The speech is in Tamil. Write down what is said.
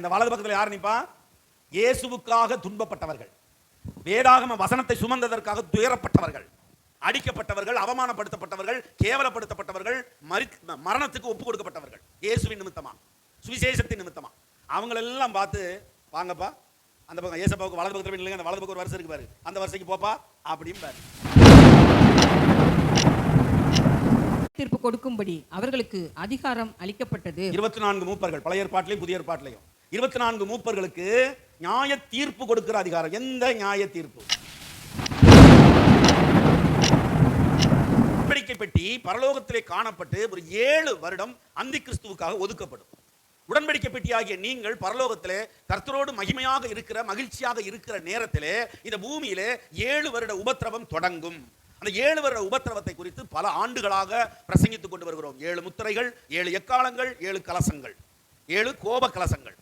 பாருங்க இந்த வலது பக்கத்துல யார் நிப்பா? இயேசுவுக்காக துன்பப்பட்டவர்கள். வேதாகம வசனத்தை சுமந்ததற்காக துயரப்பட்டவர்கள் அடிக்கப்பட்டவர்கள் அவமானப்படுத்தப்பட்டவர்கள் கேவலப்படுத்தப்பட்டவர்கள் மரி- மரணத்துக்கு ஒப்பு கொடுக்கப்பட்டவர்கள். இயேசுவின் நிமித்தமா? சுவிசேஷத்தின் நிமித்தமா? அவங்களெல்லாம் பார்த்து வாங்கப்பா அந்த பக்கம் ஏசப்பாவுக்கு வலது பக்கத்துல இல்லைங்க அந்த வலது பக்கம் ஒரு வருஷம் இருக்கு பாரு. அந்த வருஷத்துக்கு போப்பா அப்படின்னு பாரு தீர்ப்பு கொடுக்கும்படி அவர்களுக்கு அதிகாரம் அளிக்கப்பட்டது. இருபத்தி நான்கு மூப்பர்கள் பழைய ஏற்பாட்டிலையும் புதிய ஏற்பாட்டிலையும். இருபத்தி நான்கு மூப்பர்களுக்கு நியாய தீர்ப்பு கொடுக்கிற அதிகாரம். எந்த நியாய தீர்ப்பு? உடன்படிக்கை பெட்டி பரலோகத்திலே காணப்பட்டு ஒரு ஏழு வருடம் அந்தி கிறிஸ்துவுக்காக ஒதுக்கப்படும். உடன்படிக்கை பெட்டியாகிய நீங்கள் பரலோகத்திலே கர்த்தரோடு மகிமையாக இருக்கிற மகிழ்ச்சியாக இருக்கிற நேரத்திலே இந்த பூமியிலே ஏழு வருட உபத்திரவம் தொடங்கும். அந்த ஏழு வருட உபத்திரவத்தை குறித்து பல ஆண்டுகளாக பிரசங்கித்துக் கொண்டு வருகிறோம். ஏழு முத்திரைகள் ஏழு எக்காலங்கள் ஏழு கலசங்கள். ஏழு கோப கலசங்கள்.